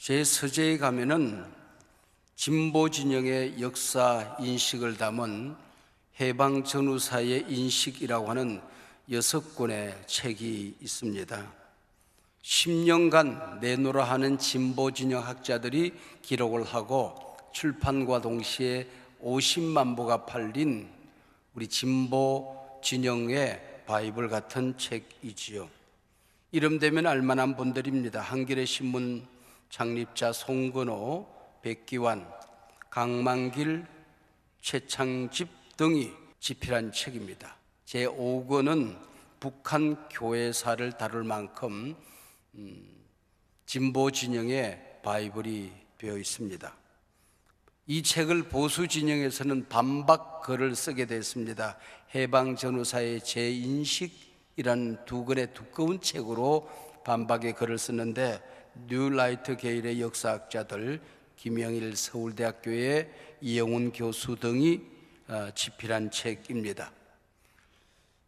제 서재에 가면은 진보 진영의 역사 인식을 담은 해방 전후사의 인식이라고 하는 여섯 권의 책이 있습니다. 10년간 내노라 하는 진보 진영 학자들이 기록을 하고 출판과 동시에 50만 부가 팔린 우리 진보 진영의 바이블 같은 책이지요. 이름 되면 알만한 분들입니다. 한겨레 신문 창립자 송근호, 백기환, 강만길, 최창집 등이 집필한 책입니다. 제 5권은 북한 교회사를 다룰 만큼 음, 진보 진영의 바이블이 되어 있습니다. 이 책을 보수 진영에서는 반박 글을 쓰게 됐습니다. 해방 전후사의 재인식이라는 두 권의 두꺼운 책으로 반박의 글을 쓰는데 뉴라이트 게일의 역사학자들 김영일 서울대학교의 이영훈 교수 등이 어, 집필한 책입니다.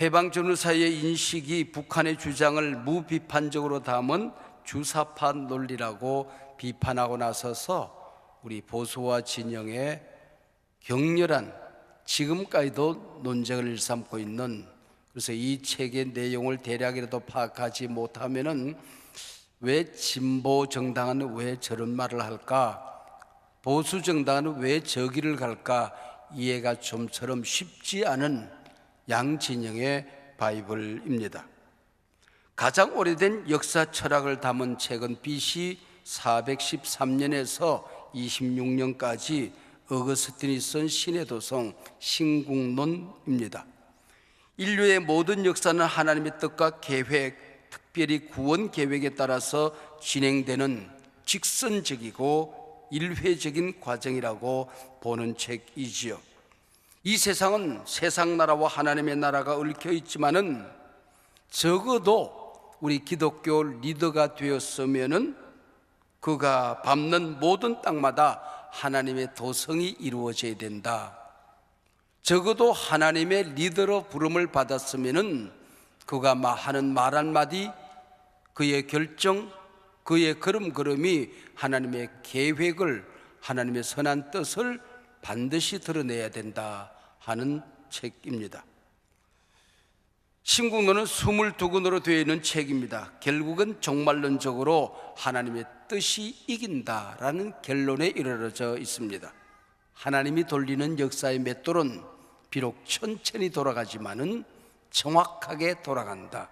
해방 전후사의 인식이 북한의 주장을 무비판적으로 담은 주사파 논리라고 비판하고 나서서 우리 보수와 진영의 격렬한 지금까지도 논쟁을 일삼고 있는 그래서 이 책의 내용을 대략이라도 파악하지 못하면은 왜 진보 정당은 왜 저런 말을 할까? 보수 정당은 왜 저기를 갈까? 이해가 좀처럼 쉽지 않은 양진영의 바이블입니다. 가장 오래된 역사 철학을 담은 책은 BC 413년에서 26년까지 어거스틴이 쓴 신의 도성 신국론입니다. 인류의 모든 역사는 하나님의 뜻과 계획, 특별히 구원 계획에 따라서 진행되는 직선적이고 일회적인 과정이라고 보는 책이지요. 이 세상은 세상 나라와 하나님의 나라가 얽혀 있지만은 적어도 우리 기독교 리더가 되었으면은 그가 밟는 모든 땅마다 하나님의 도성이 이루어져야 된다. 적어도 하나님의 리더로 부름을 받았으면은 그가 하는 말 한마디, 그의 결정, 그의 걸음걸음이 하나님의 계획을, 하나님의 선한 뜻을 반드시 드러내야 된다 하는 책입니다. 신국론은 22권으로 되어 있는 책입니다. 결국은 종말론적으로 하나님의 뜻이 이긴다라는 결론에 이르러져 있습니다. 하나님이 돌리는 역사의 맷돌은 비록 천천히 돌아가지만은 정확하게 돌아간다.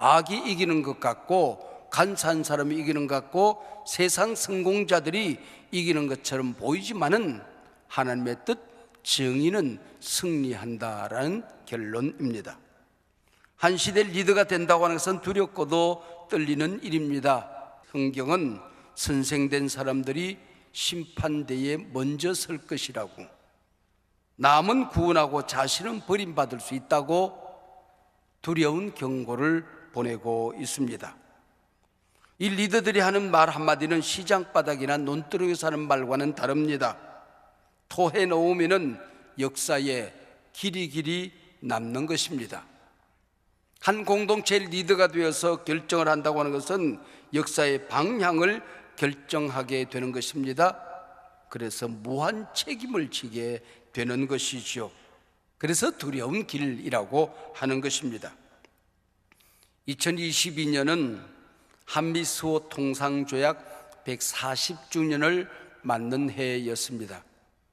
악이 이기는 것 같고 간사한 사람이 이기는 것 같고 세상 성공자들이 이기는 것처럼 보이지만은 하나님의 뜻 정의는 승리한다라는 결론입니다. 한 시대 리더가 된다고 하는 것은 두렵고도 떨리는 일입니다. 성경은 선생된 사람들이 심판대에 먼저 설 것이라고 남은 구원하고 자신은 버림받을 수 있다고 두려운 경고를 보내고 있습니다. 이 리더들이 하는 말 한마디는 시장 바닥이나 논두렁에서 하는 말과는 다릅니다. 토해 놓으면은 역사에 길이 길이 남는 것입니다. 한 공동체 리더가 되어서 결정을 한다고 하는 것은 역사의 방향을 결정하게 되는 것입니다. 그래서 무한 책임을 지게 되는 것이죠. 그래서 두려운 길이라고 하는 것입니다. 2022년은 한미 수호 통상 조약 140주년을 맞는 해였습니다.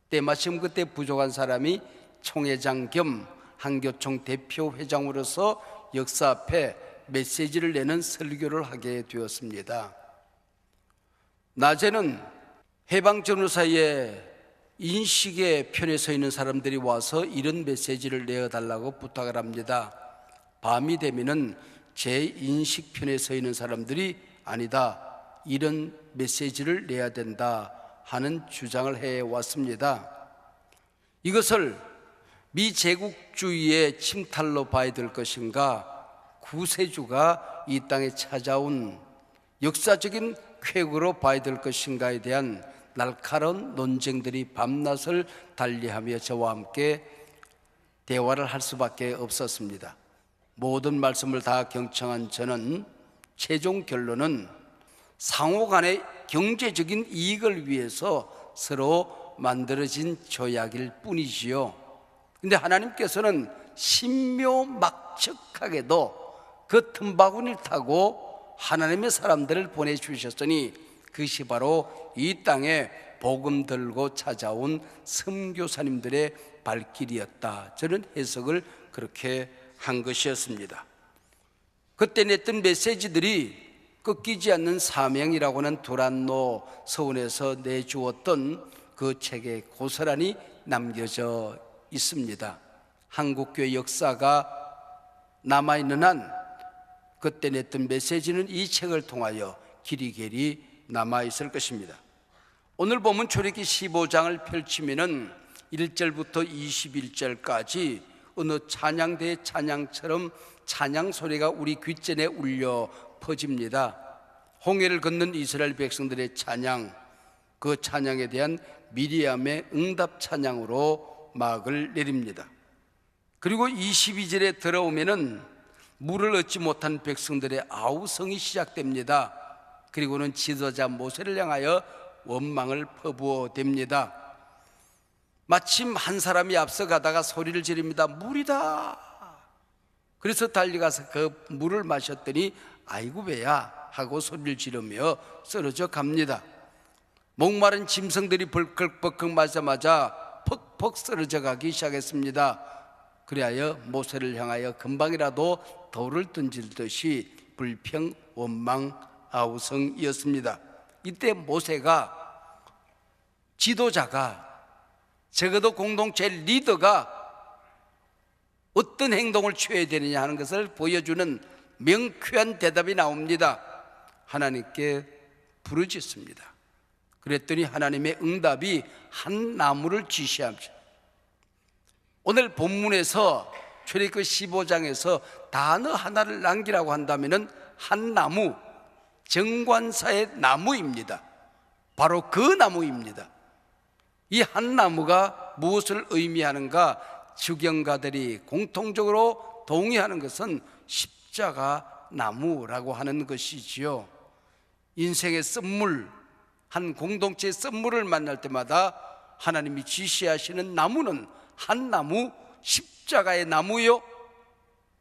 때마침 그때 부족한 사람이 총회장 겸 한교총 대표 회장으로서 역사 앞에 메시지를 내는 설교를 하게 되었습니다. 낮에는 해방 전후사의 인식의 편에 서 있는 사람들이 와서 이런 메시지를 내어달라고 부탁을 합니다. 밤이 되면은 제 인식 편에 서 있는 사람들이 아니다. 이런 메시지를 내야 된다 하는 주장을 해 왔습니다. 이것을 미제국주의의 침탈로 봐야 될 것인가? 구세주가 이 땅에 찾아온 역사적인 쾌거로 봐야 될 것인가에 대한 날카로운 논쟁들이 밤낮을 달리하며 저와 함께 대화를 할 수밖에 없었습니다. 모든 말씀을 다 경청한 저는 최종 결론은 상호 간의 경제적인 이익을 위해서 서로 만들어진 조약일 뿐이지요. 근데 하나님께서는 신묘막측하게도 그 틈바구니를 타고 하나님의 사람들을 보내주셨으니 그것이 바로 이 땅에 복음 들고 찾아온 선교사님들의 발길이었다. 저는 해석을 그렇게 한 것이었습니다. 그때 냈던 메시지들이 꺾이지 않는 사명이라고 하는 두란노 서원에서 내주었던 그 책에 고스란히 남겨져 있습니다. 한국교회 역사가 남아있는 한 그때 냈던 메시지는 이 책을 통하여 길이길이 남아있을 것입니다. 오늘 보면 출애기 15장을 펼치면은 1절부터 21절까지 어느 찬양대의 찬양처럼 찬양 소리가 우리 귓전에 울려 퍼집니다. 홍해를 걷는 이스라엘 백성들의 찬양, 그 찬양에 대한 미리암의 응답 찬양으로 막을 내립니다. 그리고 22절에 들어오면은 물을 얻지 못한 백성들의 아우성이 시작됩니다. 그리고는 지도자 모세를 향하여 원망을 퍼부어 댑니다. 마침 한 사람이 앞서가다가 소리를 지릅니다. 물이다. 그래서 달려가서 그 물을 마셨더니 아이고 배야 하고 소리를 지르며 쓰러져 갑니다. 목마른 짐승들이 벌컥벌컥 마자마자 퍽퍽 쓰러져 가기 시작했습니다. 그리하여 모세를 향하여 금방이라도 돌을 던질 듯이 불평 원망 아우성이었습니다. 이때 모세가 지도자가 적어도 공동체 리더가 어떤 행동을 취해야 되느냐 하는 것을 보여주는 명쾌한 대답이 나옵니다. 하나님께 부르짖습니다. 그랬더니 하나님의 응답이 한 나무를 지시합니다. 오늘 본문에서 출애굽 15장에서 단어 하나를 남기라고 한다면은 한 나무 정관사의 나무입니다. 바로 그 나무입니다. 이 한 나무가 무엇을 의미하는가 주경가들이 공통적으로 동의하는 것은 십자가 나무라고 하는 것이지요. 인생의 썸물, 한 공동체의 썸물을 만날 때마다 하나님이 지시하시는 나무는 한 나무, 십자가의 나무요.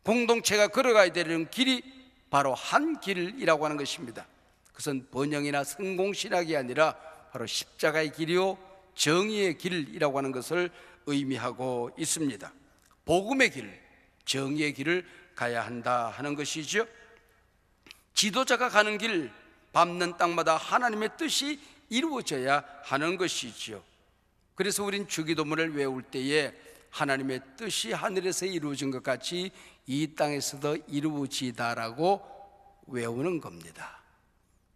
공동체가 걸어가야 되는 길이 바로 한 길이라고 하는 것입니다. 그것은 번영이나 성공신학이 아니라 바로 십자가의 길이요. 정의의 길이라고 하는 것을 의미하고 있습니다. 복음의 길, 정의의 길을 가야 한다 하는 것이죠. 지도자가 가는 길, 밟는 땅마다 하나님의 뜻이 이루어져야 하는 것이지요. 그래서 우린 주기도문을 외울 때에 하나님의 뜻이 하늘에서 이루어진 것 같이 이 땅에서도 이루어지다라고 외우는 겁니다.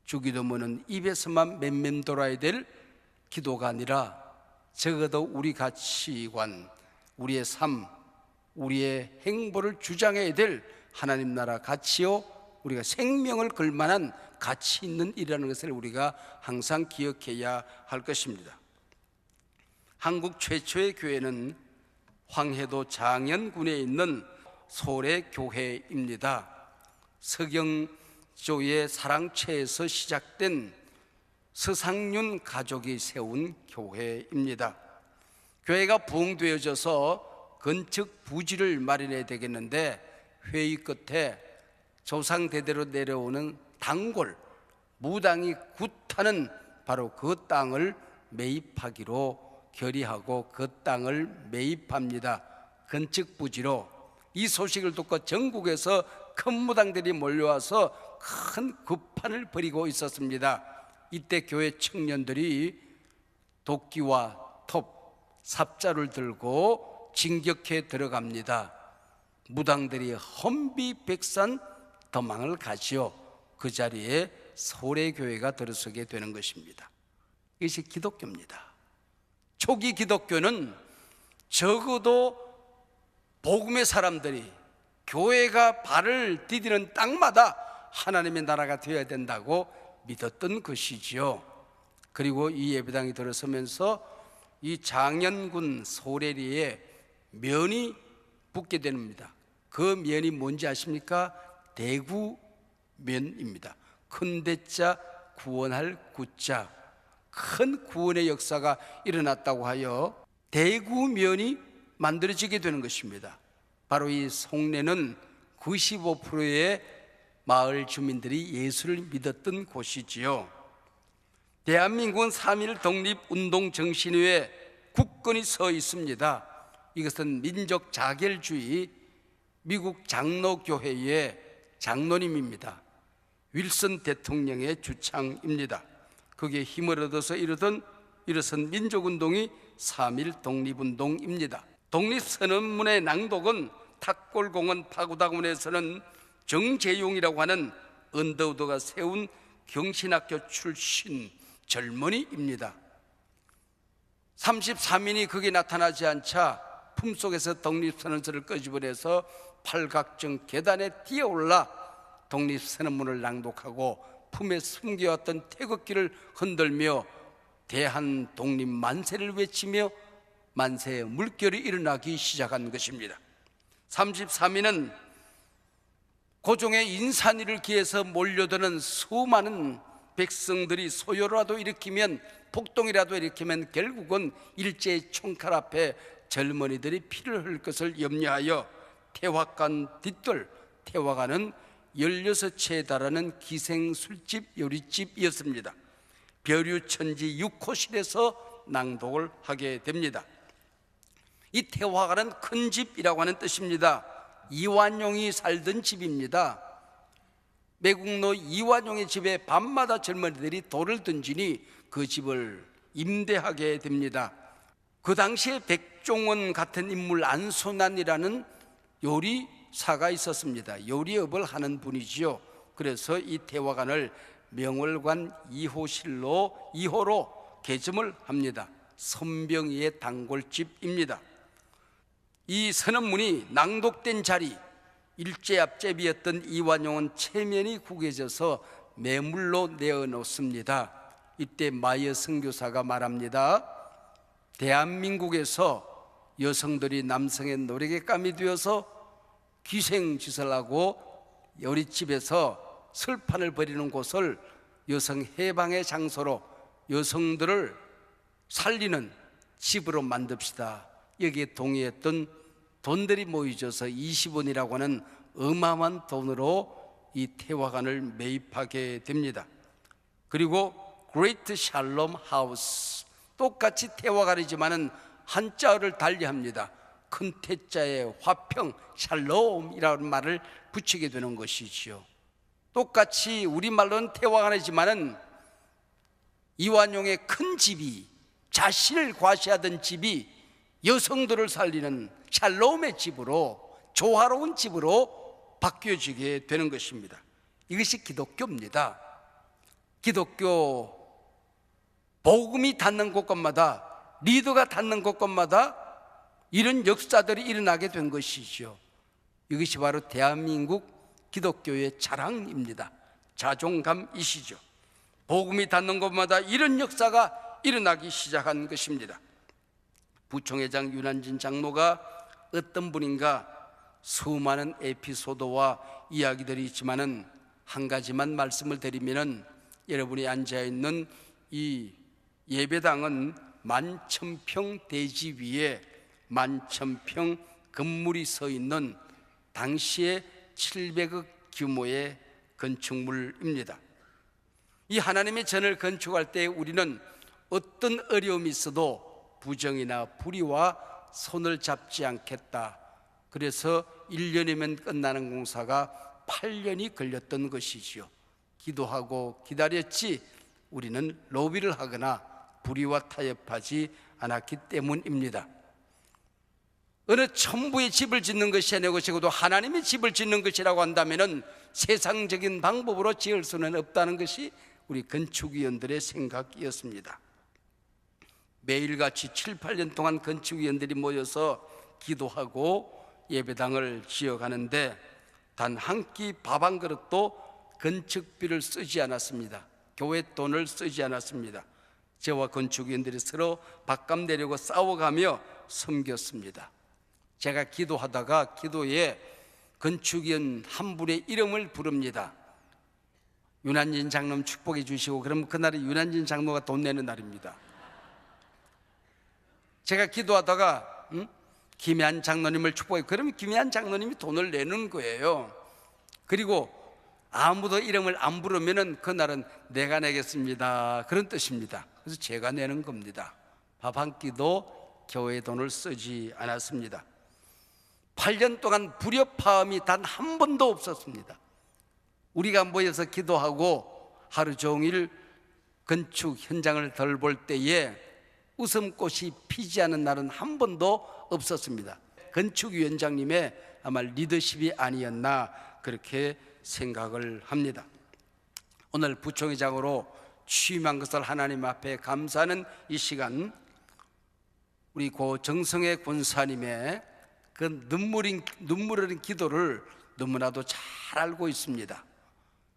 주기도문은 입에서만 맴맴 돌아야 될 기도가 아니라 적어도 우리 가치관, 우리의 삶, 우리의 행보를 주장해야 될 하나님 나라 가치요 우리가 생명을 걸 만한 가치 있는 일이라는 것을 우리가 항상 기억해야 할 것입니다. 한국 최초의 교회는 황해도 장현군에 있는 소래 교회입니다. 서경조의 사랑채에서 시작된 서상윤 가족이 세운 교회입니다. 교회가 부흥되어져서 건축 부지를 마련해야 되겠는데 회의 끝에 조상 대대로 내려오는 단골 무당이 굿하는 바로 그 땅을 매입하기로 결의하고 그 땅을 매입합니다. 건축 부지로 이 소식을 듣고 전국에서 큰 무당들이 몰려와서 큰 급판을 벌이고 있었습니다. 이때 교회 청년들이 도끼와 톱, 삽자를 들고 진격해 들어갑니다. 무당들이 헌비백산 도망을 가지요. 그 자리에 소래 교회가 들어서게 되는 것입니다. 이것이 기독교입니다. 초기 기독교는 적어도 복음의 사람들이 교회가 발을 디디는 땅마다 하나님의 나라가 되어야 된다고 믿었던 것이지요. 그리고 이 예배당이 들어서면서 이 장현군 소래리에 면이 붙게 됩니다. 그 면이 뭔지 아십니까? 대구 면입니다. 큰 대자 구원할 구자 큰 구원의 역사가 일어났다고 하여 대구 면이 만들어지게 되는 것입니다. 바로 이 송내는 95%의 마을 주민들이 예수를 믿었던 곳이지요. 대한민국은 3.1 독립운동 정신 위에 굳건히 서 있습니다. 이것은 민족 자결주의 미국 장로교회의 장로님입니다. 윌슨 대통령의 주창입니다. 그게 힘을 얻어서 이르던 일어선 민족운동이 3.1 독립운동입니다. 독립선언문의 낭독은 탁골공원 파구다군에서는 정재용이라고 하는 언더우드가 세운 경신학교 출신 젊은이입니다. 33인이 거기 나타나지 않자 품속에서 독립선언서를 끄집어내서 팔각정 계단에 뛰어올라 독립선언문을 낭독하고 품에 숨겨왔던 태극기를 흔들며 대한 독립 만세를 외치며 만세의 물결이 일어나기 시작한 것입니다. 33인은 고종의 인산이를 기해서 몰려드는 수많은 백성들이 소요라도 일으키면 폭동이라도 일으키면 결국은 일제의 총칼 앞에 젊은이들이 피를 흘릴 것을 염려하여 태화관 뒤뜰 태화관은 16채에 달하는 기생 술집 요리집이었습니다. 벼류천지 6호실에서 낭독을 하게 됩니다. 이 태화관은 큰 집이라고 하는 뜻입니다. 이완용이 살던 집입니다. 매국노 이완용의 집에 밤마다 젊은이들이 돌을 던지니 그 집을 임대하게 됩니다. 그 당시에 백종원 같은 인물 안소난이라는 요리사가 있었습니다. 요리업을 하는 분이지요. 그래서 이 대화관을 명월관 2호실로 2호로 개점을 합니다. 선병이의 단골집입니다. 이 선언문이 낭독된 자리 일제 앞제비였던 이완용은 체면이 구겨져서 매물로 내어놓습니다. 이때 마이어 선교사가 말합니다. 대한민국에서 여성들이 남성의 노래개감이 되어서 기생짓을 하고 요리집에서 설판을 벌이는 곳을 여성 해방의 장소로 여성들을 살리는 집으로 만듭시다. 여기에 동의했던 돈들이 모이져서 20원이라고 하는 어마어마한 돈으로 이 태화관을 매입하게 됩니다. 그리고 그레이트 샬롬 하우스 똑같이 태화관이지만은 한자어를 달리합니다. 큰 태자에 화평 샬롬이라는 말을 붙이게 되는 것이지요. 똑같이 우리말로는 태화관이지만은 이완용의 큰 집이 자신을 과시하던 집이 여성들을 살리는 샬롬의 집으로 조화로운 집으로 바뀌어지게 되는 것입니다. 이것이 기독교입니다. 기독교 복음이 닿는 곳곳마다 리더가 닿는 곳곳마다 이런 역사들이 일어나게 된 것이죠. 이것이 바로 대한민국 기독교의 자랑입니다. 자존감이시죠. 복음이 닿는 곳마다 이런 역사가 일어나기 시작한 것입니다. 부총회장 윤한진 장로가 어떤 분인가 수많은 에피소드와 이야기들이 있지만은 한 가지만 말씀을 드리면은 여러분이 앉아 있는 이 예배당은 만천평 대지 위에 만천평 건물이 서 있는 당시에 700억 규모의 건축물입니다. 이 하나님의 전을 건축할 때 우리는 어떤 어려움이 있어도 부정이나 불의와 손을 잡지 않겠다. 그래서 1년이면 끝나는 공사가 8년이 걸렸던 것이지요. 기도하고 기다렸지 우리는 로비를 하거나 불의와 타협하지 않았기 때문입니다. 어느 천부의 집을 짓는 것이 아니고 것이고도 하나님의 집을 짓는 것이라고 한다면 세상적인 방법으로 지을 수는 없다는 것이 우리 건축위원들의 생각이었습니다. 매일같이 7, 8년 동안 건축위원들이 모여서 기도하고 예배당을 지어가는데 단 한 끼 밥 한 그릇도 건축비를 쓰지 않았습니다. 교회 돈을 쓰지 않았습니다. 저와 건축위원들이 서로 밥값 내려고 싸워가며 섬겼습니다. 제가 기도하다가 기도에 건축위원 한 분의 이름을 부릅니다. 유난진 장로님 축복해 주시고 그럼 그날이 유난진 장로가 돈 내는 날입니다. 제가 기도하다가 음? 김해안 장로님을 축복해 그러면 김해안 장로님이 돈을 내는 거예요. 그리고 아무도 이름을 안 부르면은 그날은 내가 내겠습니다. 그런 뜻입니다. 그래서 제가 내는 겁니다. 밥 한 끼도 교회 돈을 쓰지 않았습니다. 8년 동안 불협화음이 단 한 번도 없었습니다. 우리가 모여서 기도하고 하루 종일 건축 현장을 덜 볼 때에 웃음꽃이 피지 않은 날은 한 번도 없었습니다. 건축위원장님의 아마 리더십이 아니었나 그렇게 생각을 합니다. 오늘 부총회장으로 취임한 것을 하나님 앞에 감사하는 이 시간 우리 고 정성의 권사님의 그 눈물인 눈물 흘린 기도를 너무나도 잘 알고 있습니다.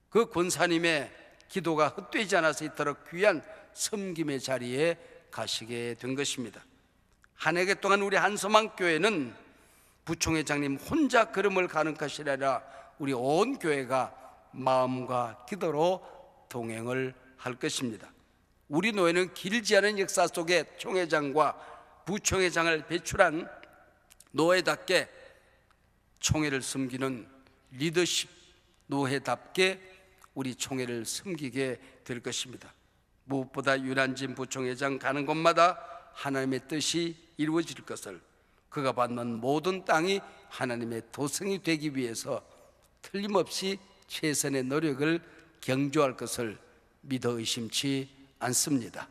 그 권사님의 기도가 헛되지 않아서 이토록 귀한 섬김의 자리에 가시게 된 것입니다. 한 해계 동안 우리 한소망 교회는 부총회장님 혼자 걸음을 가는 것이 아니라 우리 온 교회가 마음과 기도로 동행을 할 것입니다. 우리 노예는 길지 않은 역사 속에 총회장과 부총회장을 배출한 노예답게 총회를 섬기는 리더십 노회답게 우리 총회를 섬기게 될 것입니다. 무엇보다 유난진 부총회장 가는 곳마다 하나님의 뜻이 이루어질 것을 그가 받는 모든 땅이 하나님의 도성이 되기 위해서 틀림없이 최선의 노력을 경주할 것을 믿어 의심치 않습니다.